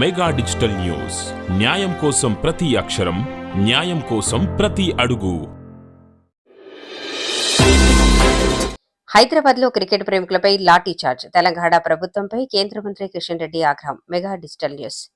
Mega digital news. న్యాయం కోసం ప్రతి అక్షరం న్యాయం కోసం ప్రతి అడుగు. హైదరాబాద్లో క్రికెట్ ప్రేమికులపై లాఠీ చార్జ్. తెలంగాణ ప్రభుత్వంపై కేంద్ర మంత్రి కిషన్ రెడ్డి ఆగ్రహం. Mega digital news.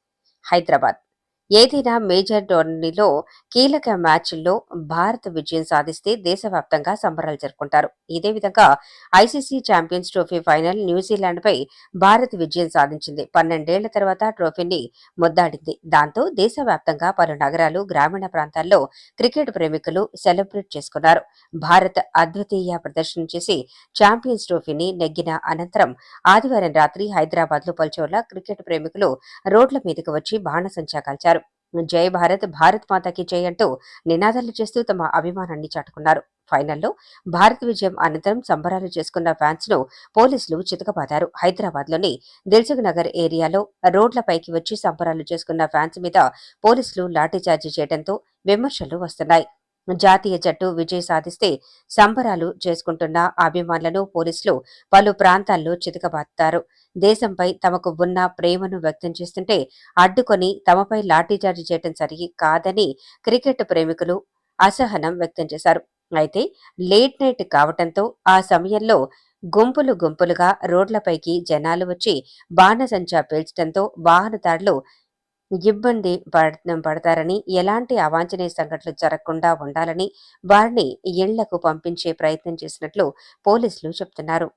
హైదరాబాద్. ఏదైనా మేజర్ టోర్నీలో కీలక మ్యాచ్ల్లో భారత్ విజయం సాధిస్తే దేశవ్యాప్తంగా సంబరాలు జరుపుకుంటారు. ఇదే విధంగా ICC champions trophy final New Zealand పై భారత్ విజయం సాధించింది. పన్నెండేళ్ళ తర్వాత ట్రోఫీని ముద్దాడింది. దాంతో దేశవ్యాప్తంగా పలు నగరాలు గ్రామీణ ప్రాంతాల్లో క్రికెట్ ప్రేమికులు సెలబ్రేట్ చేసుకున్నారు. భారత్ అద్వితీయ ప్రదర్శన చేసి ఛాంపియన్స్ ట్రోఫీని నెగ్గిన అనంతరం ఆదివారం రాత్రి హైదరాబాద్లో క్రికెట్ ప్రేమికులు రోడ్ల మీదకు వచ్చి బాణసంచా కాల్చారు. జై భారత్ భారత్ మాతాకి జై అంటూ నినాదాలు చేస్తూ తమ అభిమానాన్ని చాటుకున్నారు. ఫైనల్లో భారత్ విజయం అనంతరం సంబరాలు చేసుకున్న ఫ్యాన్స్ను పోలీసులు చితకబాదారు. హైదరాబాద్లోని దిల్సుఖ్ నగర్ ఏరియాలో రోడ్లపైకి వచ్చి సంబరాలు చేసుకున్న ఫ్యాన్స్ మీద పోలీసులు లాఠీచార్జీ చేయడంతో విమర్శలు వస్తున్నాయి. జాతీయ జట్టు విజయం సాధిస్తే సంబరాలు చేసుకుంటున్న అభిమానులను పోలీసులు పలు ప్రాంతాల్లో చితకబాదుతారు. దేశంపై తమకు ఉన్న ప్రేమను వ్యక్తం చేస్తుంటే అడ్డుకొని తమపై లాఠీచార్జి చేయడం సరి కాదని క్రికెట్ ప్రేమికులు అసహనం వ్యక్తం చేశారు. అయితే లేట్ నైట్ కావటంతో ఆ సమయంలో గుంపులు గుంపులుగా రోడ్లపైకి జనాలు వచ్చి బాణసంచా పేల్చడంతో వాహనదారులు ఇబ్బంది పడ- పడతారని ఎలాంటి అవాంఛనీయ సంఘటనలు జరగకుండా ఉండాలని వారిని ఇళ్ళకు పంపించే ప్రయత్నం చేసినట్లు పోలీసులు చెబుతున్నారు